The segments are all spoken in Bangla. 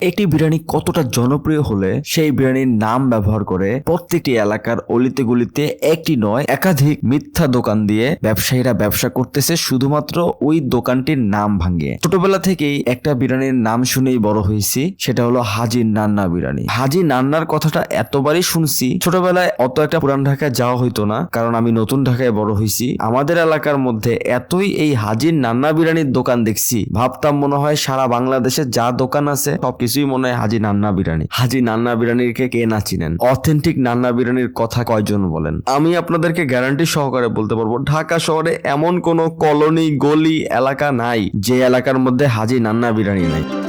একটি বিরিয়ানি কতটা জনপ্রিয় হলে সেই বিরিয়ানির নাম ব্যবহার করে প্রত্যেকটি এলাকার অলিতে গলিতে একটি নয়, একাধিক মিথ্যা দোকান দিয়ে ব্যবসায়ীরা ব্যবসা করতেছে শুধুমাত্র ওই দোকানটির নাম ভাঙিয়ে। ছোটবেলা থেকেই একটা বিরিয়ানির নাম শুনেই বড় হয়েছি, সেটা হলো হাজি নান্না বিরিয়ানি। হাজি নান্নার কথাটা এতবারই শুনছি, ছোটবেলায় অত একটা পুরান ঢাকায় যাওয়া হইতো না, কারণ আমি নতুন ঢাকায় বড় হয়েছি আমাদের এলাকার মধ্যে এতই এই হাজির নান্না বিরিয়ানির দোকান দেখছি, ভাবতাম মনে হয় সারা বাংলাদেশে যা দোকান আছে সবকিছুই মনে হয় হাজি নান্না বিরানি। হাজি নান্না বিরিয়ানিকে কে না চিনেন? অথেন্টিক নান্না বিরানির কথা কয়জন বলেন? আমি আপনাদেরকে গ্যারান্টি সহকারে বলতে পারব, ঢাকা শহরে এমন কোনো কলোনি, গলি, এলাকা নাই, যে এলাকার মধ্যে হাজি নান্না বিরানি নাই।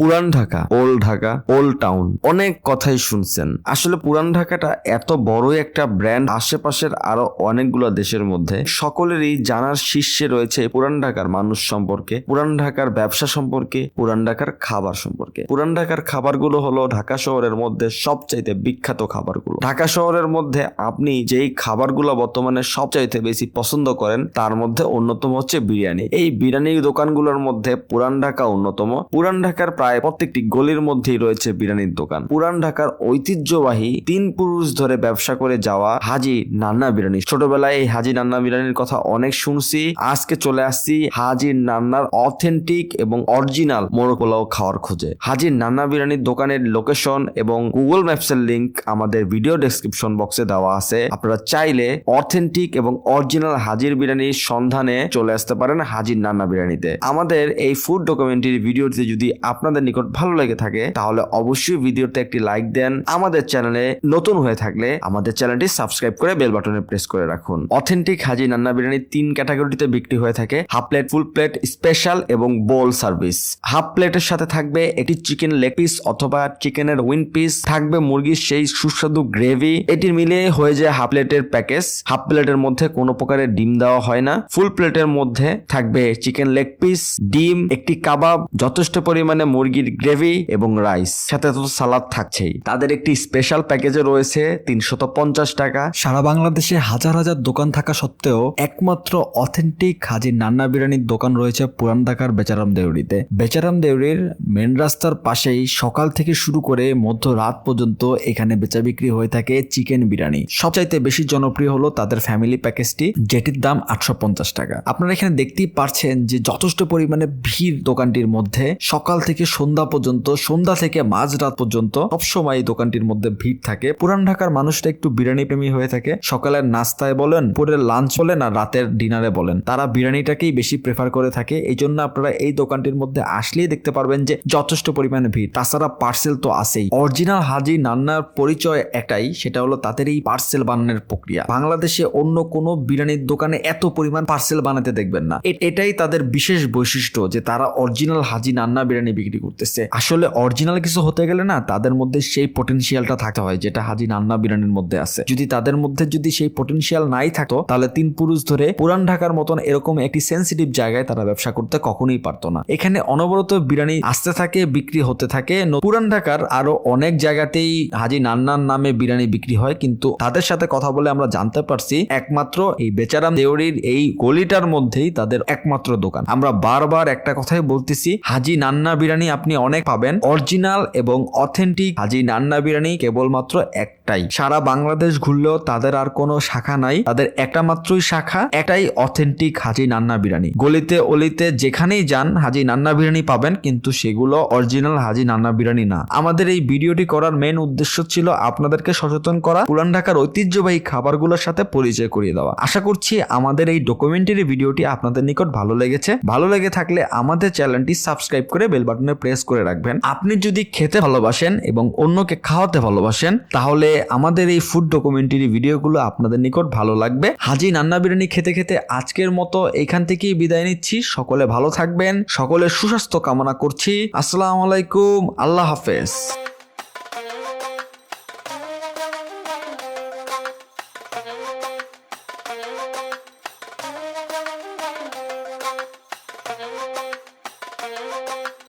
পুরান Dhaka, old Dhaka, old town অনেক কথাই শুনছেন। আসলে পুরান ঢাকাটা এত বড়ই একটা ব্র্যান্ড, আশেপাশের আরও অনেকগুলো দেশের মধ্যে। সকলেরই জানার শীর্ষে রয়েছে পুরান ঢাকার মানুষ সম্পর্কে, পুরান ঢাকার ব্যবসা সম্পর্কে, পুরান ঢাকার খাবার সম্পর্কে। পুরান ঢাকার খাবারগুলো হলো ঢাকা শহরের মধ্যে সবচাইতে বিখ্যাত খাবারগুলো। ঢাকা শহরের মধ্যে আপনি যেই খাবারগুলো বর্তমানে সবচাইতে বেশি পছন্দ করেন, তার মধ্যে অন্যতম হচ্ছে বিরিয়ানি। এই বিরিয়ানি দোকানগুলোর মধ্যে পুরান ঢাকা অন্যতম। পুরান ঢাকার প্রায় প্রত্যেকটি গলির মধ্যেই রয়েছে বিরিয়ানির দোকান। পুরান ঢাকার ঐতিহ্যবাহী তিন পুরুষ ধরে ব্যবসা করে যাওয়া হাজি নান্না বিরিয়ানি। ছোটবেলায় এই হাজি নান্না বিরিয়ানির কথা অনেক শুনছি, আজকে চলে আসছি হাজির নান্নার অথেন্টিক এবং অরিজিনাল মোরগ পোলাও খাওয়ার খোঁজে। হাজির নান্না বিরিয়ানির দোকানের লোকেশন এবং গুগল ম্যাপসের লিংক আমাদের ভিডিও ডেসক্রিপশন বক্সে দেওয়া আছে। আপনারা চাইলে অথেন্টিক এবং অরিজিনাল হাজির বিরিয়ানির সন্ধানে চলে আসতে পারেন হাজির নান্না বিরিয়ানিতে। আমাদের এই ফুড ডকুমেন্টারি ভিডিওটি যদি আপনাদের নিকট ভালো লেগে থাকে, তাহলে অবশ্যই ভিডিওতে একটি লাইক দেন। আমাদের চ্যানেলে নতুন হয়ে থাকলে আমাদের চ্যানেলটি সাবস্ক্রাইব করে বেল বাটনে প্রেস করে রাখুন। অথেন্টিক হাজি নান্না বিরিয়ানি তিন ক্যাটাগরিতে বিক্রি হয়ে থাকে। Half plate full plate special এবং বোল সার্ভিস হাফ প্লেটের সাথে থাকবে একটি চিকেন লেগ পিস অথবা চিকেনের উইন পিস থাকবে মুরগির সেই সুস্বাদু গ্রেভি এটি মিলে হয়ে যায় হাফ প্লেটের প্যাকেজ হাফ প্লেটের মধ্যে কোনো প্রকারের ডিম দেওয়া হয় না। ফুল প্লেটের মধ্যে থাকবে চিকেন লেগ পিস ডিম, একটি কাবাব। যথেষ্ট পরিমাণে মুরগির গ্রেভি এবং রাইস। সাথে তো সালাদ থাকছেই। তাদের একটি স্পেশাল প্যাকেজে রয়েছে তিনশত পঞ্চাশ টাকা। সারা বাংলাদেশে হাজার হাজার দোকান থাকা সত্ত্বেও একমাত্র অথেন্টিক হাজির নান্না বিরিয়ানির দোকান রয়েছে পুরান ঢাকার বেচারাম দেউরিতে বেচারাম দেউরির মেন রাস্তার পাশেই সকাল থেকে শুরু করে মধ্য রাত পর্যন্ত এখানে বেচা বিক্রি হয়ে থাকে চিকেন বিরিয়ানি। সবচাইতে বেশি জনপ্রিয় হলো তাদের ফ্যামিলি প্যাকেজটি যেটির দাম আটশো পঞ্চাশ টাকা। আপনারা এখানে দেখতেই পারছেন যে যথেষ্ট পরিমাণে ভিড় দোকানটির মধ্যে সকাল থেকে সন্ধ্যা পর্যন্ত, সন্ধ্যা থেকে মাঝরাত পর্যন্ত সবসময় এই দোকানটির মধ্যে ভিড় থাকে। পুরান ঢাকার মানুষটা একটু বিরিয়ানি প্রেমী হয়ে থাকে। সকালের নাস্তায় বলেন পরে লাঞ্চ বলেন আর রাতের ডিনারে বলেন। তারা বিরিয়ানিটাকেই বেশি প্রেফার করে থাকে। এই জন্য আপনারা এই দোকানটির মধ্যে আসলেই দেখতে পারবেন যে যথেষ্ট পরিমাণে ভিড়। তাছাড়া পার্সেল তো আছেই। অরিজিনাল হাজি নান্নার পরিচয় একটাই, সেটা হলো তাদের এই পার্সেল বানানোর প্রক্রিয়া। বাংলাদেশে অন্য কোনো বিরিয়ানির দোকানে এত পরিমাণ পার্সেল বানাতে দেখবেন না। এটাই তাদের বিশেষ বৈশিষ্ট্য যে তারা অরিজিনাল হাজি নান্না বিরিয়ানি বিক্রি করতেছে। আসলে অরিজিনাল কিছু হতে গেলে না, তাদের মধ্যে সেই পটেনশিয়ালটা থাকতে হয়, যেটা হাজি নান্না বিরিয়ানির মধ্যে আছে। যদি তাদের মধ্যে যদি সেই পটেনশিয়াল নাই থাকতো, তাহলে তিন পুরুষ ধরে পুরান ঢাকার মতন এরকম একটি সেন্সিটিভ জায়গায় তারা ব্যবসা করতে কখনোই পারতো না। এখানে অনবরত বিরিয়ানি আসতে থাকে, বিক্রি হতে থাকে। পুরান ঢাকার আরও অনেক জায়গাতেই হাজি নান্নার নামে বিরিয়ানি বিক্রি হয়, কিন্তু তাদের সাথে কথা বলে আমরা জানতে পারছি, একমাত্র এই বেচারাম দেওরির এই গলিটার মধ্যেই তাদের একমাত্র দোকান। আমরা বারবার একটা কথাই বলতেছি, হাজি নান্না বিরিয়ানি আপনি অনেক পাবেন। অরিজিনাল এবং অথেন্টিক হাজি নান্না বিরিয়ানি কেবলমাত্র একটাই। সারা বাংলাদেশ ঘুরলেও তাদের আর কোনো শাখা নাই। তাদের একটা মাত্রই শাখা, একটাই অথেন্টিক হাজি নান্না বিরিয়ানি। গলিতে অলিতে যেখানেই যান, হাজি নান্না বিরিয়ানি পাবেন, কিন্তু সেগুলো অরিজিনাল হাজি নান্না বিরিয়ানি না। আমাদের এই ভিডিওটি করার মেন উদ্দেশ্য ছিল আপনাদেরকে সচেতন করা পুরান ঢাকার ঐতিহ্যবাহী খাবারগুলোর সাথে পরিচয় করিয়ে দেওয়া। আশা করছি আমাদের এই ডকুমেন্টারি ভিডিওটি আপনাদের নিকট ভালো লেগেছে। ভালো লেগে থাকলে আমাদের চ্যানেলটি সাবস্ক্রাইব করে বেল বাটনে প্রেস করে রাখবেন। আপনি যদি খেতে ভালোবাসেন এবং অন্যকে খাওয়াতে ভালোবাসেন, তাহলে আমাদের এই ফুড ডকুমেন্টারি ভিডিওগুলো আপনাদের নিকট ভালো লাগবে। হাজি নান্না বিরিয়ানি খেতে খেতে আজকের মতো এখান থেকেই বিদায় নিচ্ছি। সকলে ভালো থাকবেন, সকলের সুস্বাস্থ্য কামনা করছি। আসসালামু আলাইকুম, আল্লাহ হাফেজ।